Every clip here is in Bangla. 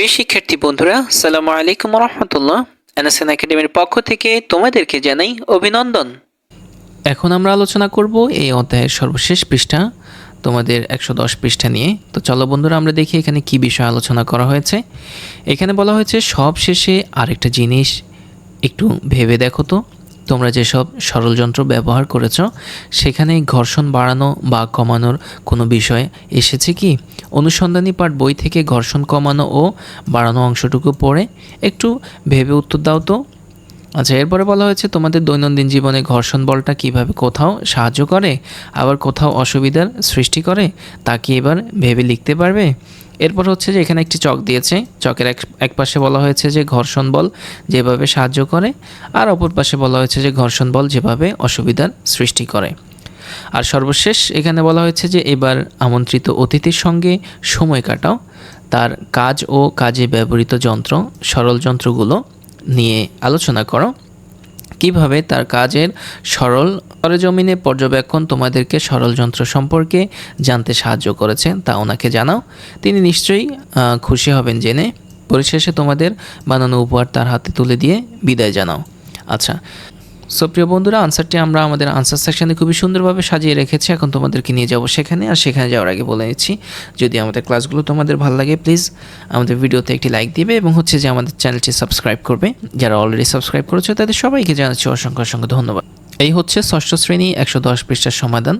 প্রিয় শিক্ষার্থী বন্ধুরা সালামু আলাইকুম রহমতুল্লাহ এনএসএন একাডেমির পক্ষ থেকে তোমাদেরকে জানাই অভিনন্দন। এখন আমরা আলোচনা করব এই অধ্যায়ের সর্বশেষ পৃষ্ঠা, তোমাদের একশো দশ পৃষ্ঠা নিয়ে। তো চলো বন্ধুরা, আমরা দেখি এখানে কি বিষয় আলোচনা করা হয়েছে। এখানে বলা হয়েছে সব শেষে আরেকটা জিনিস, একটু ভেবে দেখো তো। তোমরা যেসব সরলযন্ত্র ব্যবহার করেছ সেখানে ঘর্ষণ বাড়ানো বা কমানোর কোনো বিষয় এসেছে কি? অনুসন্ধানী পাঠ বই থেকে ঘর্ষণ কমানো ও বাড়ানো অংশটুকু পড়ে একটু ভেবে উত্তর দাও তো। আচ্ছা এরপরে বলা হয়েছে, তোমাদের দৈনন্দিন জীবনে ঘর্ষণ বলটা কীভাবে কোথাও সাহায্য করে, আবার কোথাও অসুবিধার সৃষ্টি করে, তা কি এবার ভেবে লিখতে পারবে? এরপর হচ্ছে যে, এখানে একটি চক দিয়েছে। চকের এক এক পাশে বলা হয়েছে যে, ঘর্ষণ বল যেভাবে সাহায্য করে, আর অপর পাশে বলা হয়েছে যে, ঘর্ষণ বল যেভাবে অসুবিধার সৃষ্টি করে। আর সর্বশেষ এখানে বলা হয়েছে যে, এবার আমন্ত্রিত অতিথির সঙ্গে সময় কাটাও। তার কাজ ও কাজে ব্যবহৃত যন্ত্র, সরল যন্ত্রগুলো নিয়ে আলোচনা করো। কীভাবে তার কাজের সরল সরজমিনে পর্যবেক্ষণ তোমাদেরকে সরল যন্ত্র সম্পর্কে জানতে সাহায্য করেছে, তা ওনাকে জানাও। তিনি নিশ্চয়ই খুশি হবেন জেনে। পরিশেষে তোমাদের বানানো উপহার তার হাতে তুলে দিয়ে বিদায় জানাও। আচ্ছা সো প্রিয় বন্ধুরা আনসারটি আমরা আমাদের আনসার সেকশনে খুবই সুন্দরভাবে সাজিয়ে রেখেছি। এখন তোমাদেরকে নিয়ে যাব সেখানে, আর সেখানে যাওয়ার আগে বলে নিচ্ছি, যদি আমাদের ক্লাসগুলো তোমাদের ভালো লাগে প্লিজ আমাদের ভিডিওতে একটি লাইক দিবে এবং হচ্ছে যে আমাদের চ্যানেলটি সাবস্ক্রাইব করবে। যারা অলরেডি সাবস্ক্রাইব করেছে, তাদের সবাইকে জানাচ্ছি অসংখ্য অসংখ্য ধন্যবাদ। এই হচ্ছে ষষ্ঠ শ্রেণি, একশো দশ পৃষ্ঠার সমাধান।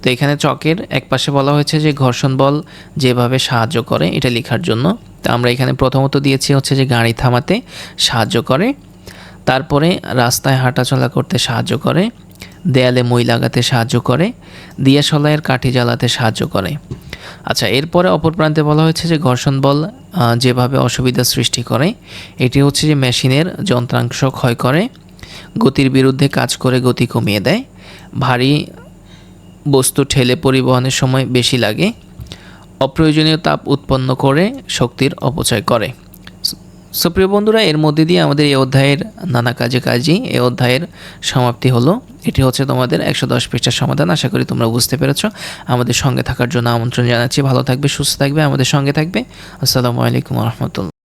তো এখানে চকের এক পাশে বলা হয়েছে যে ঘর্ষণ বল যেভাবে সাহায্য করে, এটা লেখার জন্য। তা আমরা এখানে প্রথমত দিয়েছি হচ্ছে যে গাড়ি থামাতে সাহায্য করে। তারপরে রাস্তায় হাঁটাচলা করতে সাহায্য করে, দেয়ালে মই লাগাতে সাহায্য করে দিয়াশলাইয়ের কাঠি জ্বালাতে সাহায্য করে। আচ্ছা এরপরে অপর প্রান্তে বলা হয়েছে যে ঘর্ষণ বল যেভাবে অসুবিধা সৃষ্টি করে, এটি হচ্ছে যে মেশিনের যন্ত্রাংশ ক্ষয় করে, গতির বিরুদ্ধে কাজ করে গতি কমিয়ে দেয়, ভারী বস্তু ঠেলে পরিবহনের সময় বেশি লাগে, অপ্রয়োজনীয় তাপ উৎপন্ন করে, শক্তির অপচয় করে। সুপ্রিয় বন্ধুরা, এর মধ্যে দিয়ে আমাদের এই অধ্যায়ের নানা কাজে কাজই এই অধ্যায়ের সমাপ্তি হলো। এটি হচ্ছে তোমাদের একশো দশ পৃষ্ঠার সমাধান। আশা করি তোমরা বুঝতে পেরেছ। আমাদের সঙ্গে থাকার জন্য আমন্ত্রণ জানাচ্ছি। ভালো থাকবে, সুস্থ থাকবে, আমাদের সঙ্গে থাকবে। আসসালামু আলাইকুম রহমতুল্লাহ।